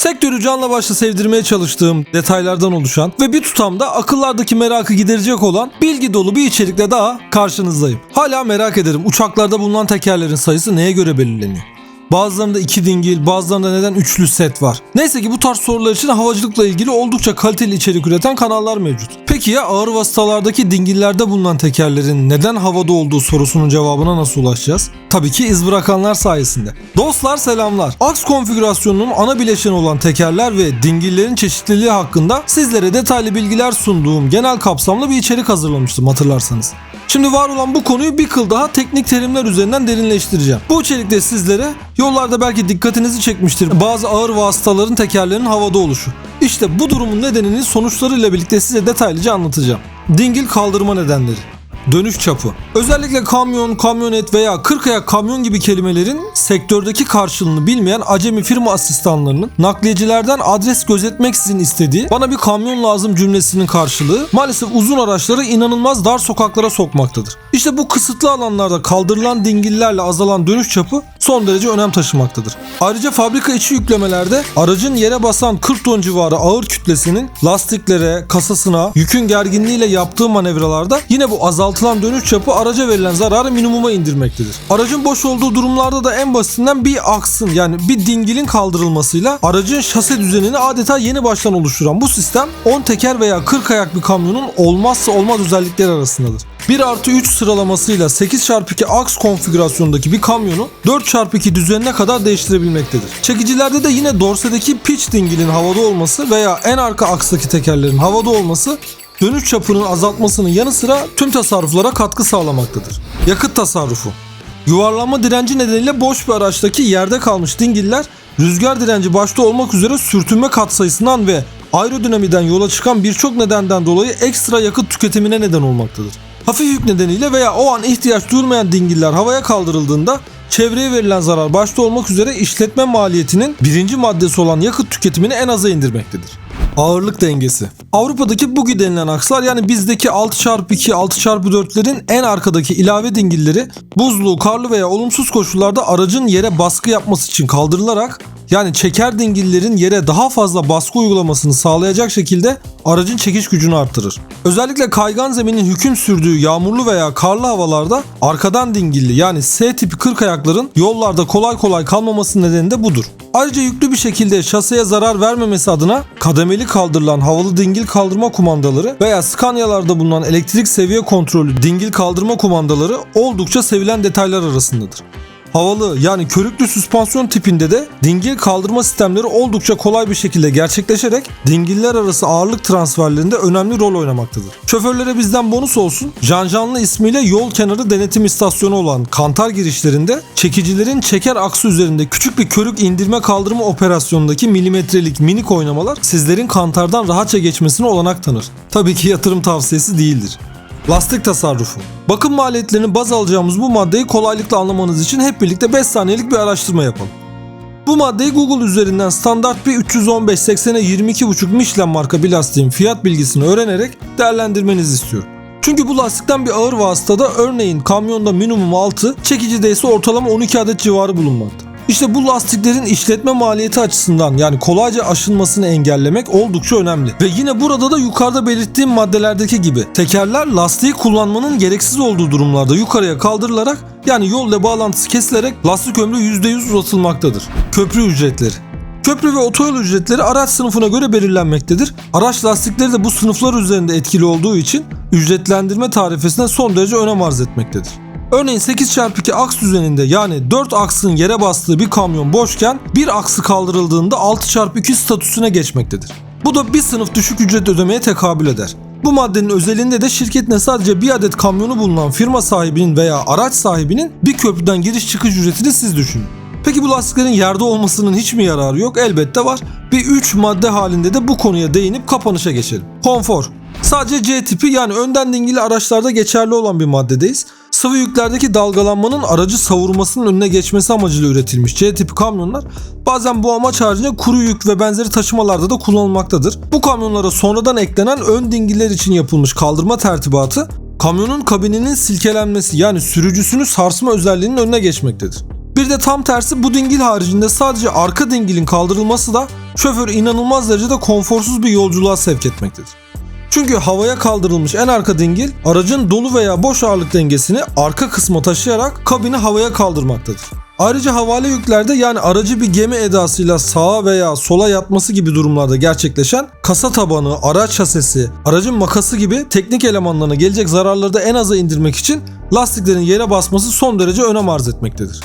Sektörü canla başla sevdirmeye çalıştığım detaylardan oluşan ve bir tutamda akıllardaki merakı giderecek olan bilgi dolu bir içerikle daha karşınızdayım. Hala merak ederim uçaklarda bulunan tekerlerin sayısı neye göre belirleniyor? Bazılarında iki dingil, bazılarında neden üçlü set var? Neyse ki bu tarz sorular için havacılıkla ilgili oldukça kaliteli içerik üreten kanallar mevcut. Peki ya ağır vasıtalardaki dingillerde bulunan tekerlerin neden havada olduğu sorusunun cevabına nasıl ulaşacağız? Tabii ki iz bırakanlar sayesinde. Dostlar selamlar. Aks konfigürasyonunun ana bileşeni olan tekerler ve dingillerin çeşitliliği hakkında sizlere detaylı bilgiler sunduğum genel kapsamlı bir içerik hazırlamıştım hatırlarsanız. Şimdi var olan bu konuyu bir kıl daha teknik terimler üzerinden derinleştireceğim. Bu içerikte sizlere yollarda belki dikkatinizi çekmiştir bazı ağır vasıtaların tekerlerinin havada oluşu. İşte bu durumun nedenini sonuçlarıyla birlikte size detaylıca anlatacağım. Dingil kaldırma nedenleri. Dönüş çapı. Özellikle kamyon, kamyonet veya 40 ayak kamyon gibi kelimelerin sektördeki karşılığını bilmeyen acemi firma asistanlarının nakliyecilerden adres gözetmeksizin istediği bana bir kamyon lazım cümlesinin karşılığı maalesef uzun araçları inanılmaz dar sokaklara sokmaktadır. İşte bu kısıtlı alanlarda kaldırılan dingillerle azalan dönüş çapı son derece önem taşımaktadır. Ayrıca fabrika içi yüklemelerde aracın yere basan 40 ton civarı ağır kütlesinin lastiklere, kasasına, yükün gerginliğiyle yaptığı manevralarda yine bu azaltılan dönüş çapı araca verilen zararı minimuma indirmektedir. Aracın boş olduğu durumlarda da en basitinden bir aksın yani bir dingilin kaldırılmasıyla aracın şase düzenini adeta yeni baştan oluşturan bu sistem 10 teker veya 40 ayak bir kamyonun olmazsa olmaz özellikleri arasındadır. 1 artı 3 sıralamasıyla 8x2 aks konfigürasyondaki bir kamyonu 4x2 düzenine kadar değiştirebilmektedir. Çekicilerde de yine dorsedeki pitch dingilin havada olması veya en arka akstaki tekerlerin havada olması dönüş çapının azaltmasının yanı sıra tüm tasarruflara katkı sağlamaktadır. Yakıt tasarrufu Yuvarlanma direnci nedeniyle boş bir araçtaki yerde kalmış dingiller rüzgar direnci başta olmak üzere sürtünme katsayısından ve aerodinamiden yola çıkan birçok nedenden dolayı ekstra yakıt tüketimine neden olmaktadır. Hafif yük nedeniyle veya o an ihtiyaç duymayan dingiller havaya kaldırıldığında çevreye verilen zarar başta olmak üzere işletme maliyetinin birinci maddesi olan yakıt tüketimini en aza indirmektedir. Ağırlık dengesi. Avrupa'daki bugi denilen akslar yani bizdeki 6x2, 6x4'lerin en arkadaki ilave dingilleri buzlu, karlı veya olumsuz koşullarda aracın yere baskı yapması için kaldırılarak yani çeker dingillerin yere daha fazla baskı uygulamasını sağlayacak şekilde aracın çekiş gücünü artırır. Özellikle kaygan zeminin hüküm sürdüğü yağmurlu veya karlı havalarda arkadan dingilli yani S tipi 40 ayakların yollarda kolay kolay kalmaması nedeni de budur. Ayrıca yüklü bir şekilde şaseye zarar vermemesi adına kademeli kaldırılan havalı dingil kaldırma kumandaları veya Scania'larda bulunan elektrik seviye kontrolü dingil kaldırma kumandaları oldukça sevilen detaylar arasındadır. Havalı yani körüklü süspansiyon tipinde de dingil kaldırma sistemleri oldukça kolay bir şekilde gerçekleşerek dingiller arası ağırlık transferlerinde önemli rol oynamaktadır. Şoförlere bizden bonus olsun, Janjanlı ismiyle yol kenarı denetim istasyonu olan kantar girişlerinde çekicilerin çeker aksı üzerinde küçük bir körük indirme kaldırma operasyonundaki milimetrelik minik oynamalar sizlerin kantardan rahatça geçmesine olanak tanır. Tabii ki yatırım tavsiyesi değildir. Lastik tasarrufu. Bakım maliyetlerini baz alacağımız bu maddeyi kolaylıkla anlamanız için hep birlikte 5 saniyelik bir araştırma yapalım. Bu maddeyi Google üzerinden standart bir 315-80'e 22,5 Michelin marka bir lastiğin fiyat bilgisini öğrenerek değerlendirmenizi istiyorum. Çünkü bu lastikten bir ağır vasıtada örneğin kamyonda minimum 6, çekicideyse ortalama 12 adet civarı bulunmakta. İşte bu lastiklerin işletme maliyeti açısından yani kolayca aşınmasını engellemek oldukça önemli. Ve yine burada da yukarıda belirttiğim maddelerdeki gibi tekerler lastiği kullanmanın gereksiz olduğu durumlarda yukarıya kaldırılarak yani yolla bağlantısı kesilerek lastik ömrü %100 uzatılmaktadır. Köprü ücretleri Köprü ve otoyol ücretleri araç sınıfına göre belirlenmektedir. Araç lastikleri de bu sınıflar üzerinde etkili olduğu için ücretlendirme tarifesine son derece önem arz etmektedir. Örneğin 8x2 aks düzeninde yani 4 aksın yere bastığı bir kamyon boşken bir aksı kaldırıldığında 6x2 statüsüne geçmektedir. Bu da bir sınıf düşük ücret ödemeye tekabül eder. Bu maddenin özelinde de şirketine sadece bir adet kamyonu bulunan firma sahibinin veya araç sahibinin bir köprüden giriş çıkış ücretini siz düşünün. Peki bu lastiklerin yerde olmasının hiç mi yararı yok? Elbette var. Bir 3 madde halinde de bu konuya değinip kapanışa geçelim. Konfor. Sadece C tipi yani önden dingili araçlarda geçerli olan bir maddedeyiz. Sıvı yüklerdeki dalgalanmanın aracı savurmasının önüne geçmesi amacıyla üretilmiş C tipi kamyonlar bazen bu amaç haricinde kuru yük ve benzeri taşımalarda da kullanılmaktadır. Bu kamyonlara sonradan eklenen ön dingiller için yapılmış kaldırma tertibatı kamyonun kabininin silkelenmesi yani sürücüsünü sarsma özelliğinin önüne geçmektedir. Bir de tam tersi bu dingil haricinde sadece arka dingilin kaldırılması da şoförü inanılmaz derecede konforsuz bir yolculuğa sevk etmektedir. Çünkü havaya kaldırılmış en arka dingil aracın dolu veya boş ağırlık dengesini arka kısma taşıyarak kabini havaya kaldırmaktadır. Ayrıca havale yüklerde yani aracı bir gemi edasıyla sağa veya sola yatması gibi durumlarda gerçekleşen kasa tabanı, araç şasesi, aracın makası gibi teknik elemanlarına gelecek zararları da en aza indirmek için lastiklerin yere basması son derece önem arz etmektedir.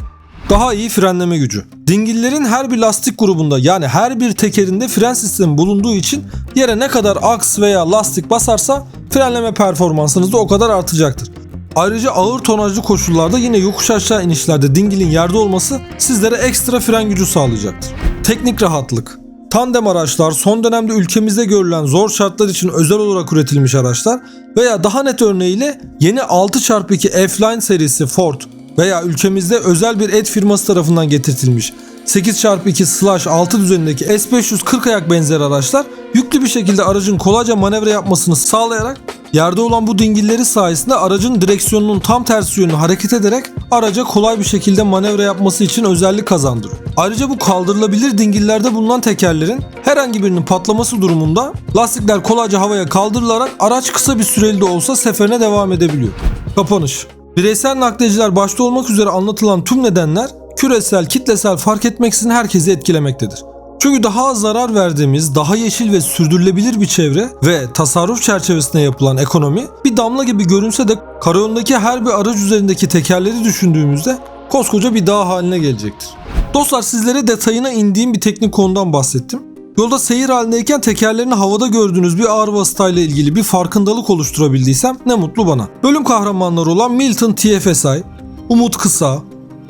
Daha iyi frenleme gücü. Dingillerin her bir lastik grubunda yani her bir tekerinde fren sistemi bulunduğu için yere ne kadar aks veya lastik basarsa frenleme performansınız da o kadar artacaktır. Ayrıca ağır tonajlı koşullarda yine yokuş aşağı inişlerde dingilin yerde olması sizlere ekstra fren gücü sağlayacaktır. Teknik rahatlık. Tandem araçlar son dönemde ülkemizde görülen zor şartlar için özel olarak üretilmiş araçlar veya daha net örneğiyle yeni 6x2 F-Line serisi Ford veya ülkemizde özel bir et firması tarafından getirtilmiş 8x2 slash 6 düzenindeki S500 40 ayak benzeri araçlar yüklü bir şekilde aracın kolayca manevra yapmasını sağlayarak yerde olan bu dingilleri sayesinde aracın direksiyonunun tam tersi yönünü hareket ederek araca kolay bir şekilde manevra yapması için özellik kazandırıyor. Ayrıca bu kaldırılabilir dingillerde bulunan tekerlerin herhangi birinin patlaması durumunda lastikler kolayca havaya kaldırılarak araç kısa bir süreli de olsa seferine devam edebiliyor. Kapanış Bireysel nakliyeciler başta olmak üzere anlatılan tüm nedenler küresel, kitlesel fark etmeksizin herkesi etkilemektedir. Çünkü daha az zarar verdiğimiz, daha yeşil ve sürdürülebilir bir çevre ve tasarruf çerçevesinde yapılan ekonomi bir damla gibi görünse de karayolundaki her bir araç üzerindeki tekerleri düşündüğümüzde koskoca bir dağ haline gelecektir. Dostlar sizlere detayına indiğim bir teknik konudan bahsettim. Yolda seyir halindeyken tekerlerini havada gördüğünüz bir ağır vasıtayla ilgili bir farkındalık oluşturabildiysem ne mutlu bana. Bölüm kahramanları olan Milton TFSI, Umut Kısa,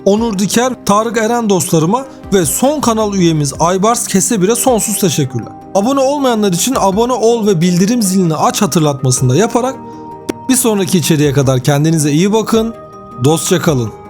Onur Diker, Tarık Eren dostlarıma ve son kanal üyemiz Aybars Kesebir'e sonsuz teşekkürler. Abone olmayanlar için abone ol ve bildirim zilini aç hatırlatmasını da yaparak bir sonraki içeriye kadar kendinize iyi bakın, dostça kalın.